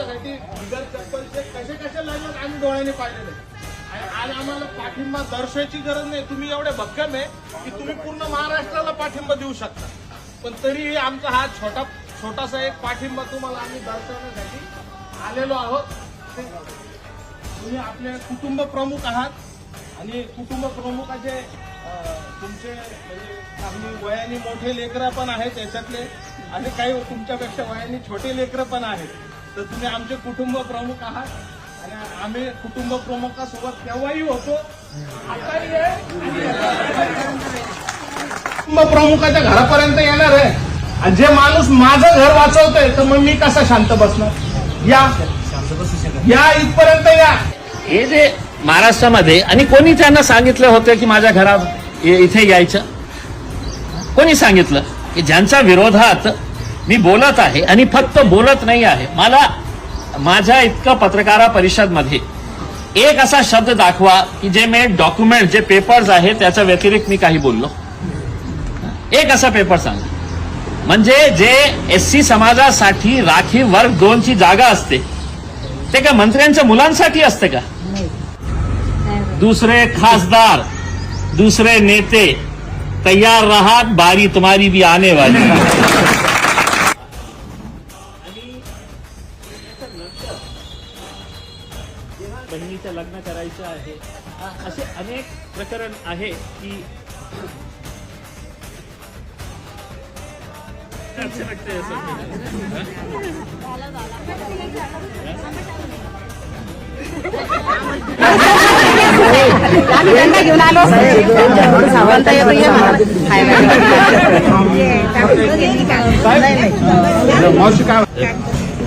आमच्यासाठी बिगर चप्पलचे कसे कसे लागत आम्ही डोळ्याने पाहिलेले. आणि आज आम्हाला पाठिंबा दर्शवायची गरज नाही. तुम्ही एवढे भक्कम आहे की तुम्ही पूर्ण महाराष्ट्राला पाठिंबा देऊ शकता. पण तरीही आमचा हा छोटा छोटासा एक पाठिंबा तुम्हाला आम्ही दर्शवण्यासाठी आलेलो आहोत. तुम्ही आपले कुटुंब प्रमुख आहात. आणि कुटुंब प्रमुखाचे तुमचे म्हणजे काही वयाने मोठे लेकरं पण आहेत याच्यातले. आणि काही तुमच्यापेक्षा वयाने छोटे लेकरं पण आहेत. तर तुम्ही आमचे कुटुंब प्रमुख आहात. आणि आम्ही कुटुंब प्रमुखासोबत केव्हाही होतो. कुटुंब प्रमुखाच्या घरापर्यंत येणार आहे. आणि जे माणूस माझं घर वाचवतोय तर मग मी कसा शांत बसणार? या. या इथपर्यंत या. हे जे महाराष्ट्रामध्ये आणि कोणी त्यांना सांगितलं होतं की माझ्या घरात इथे यायचं? कोणी सांगितलं? की ज्यांच्या विरोधात मी बोलत आहे आणि फक्त बोलत नाही आहे. मला माझ्या इतकं पत्रकारा परिषदमध्ये एक असा शब्द दाखवा की जे मी डॉक्युमेंट जे पेपर्स आहे त्याच्या व्यतिरिक्त मी काही बोललो. एक असा पेपर सांगा. म्हणजे जे एस सी समाजासाठी राखीव वर्ग दोनची जागा असते ते का मंत्र्यांच्या मुलांसाठी असते का? दुसरे खासदार दुसरे नेते तयार राहत बारी तुम्हारी भी आने वाली. बहिणीचं लग्न करायचं आहे असे अनेक प्रकरण आहे की घेऊन आलो काय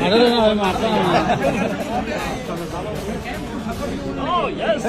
அடடா அவன் மாட்டான் ஓ எஸ்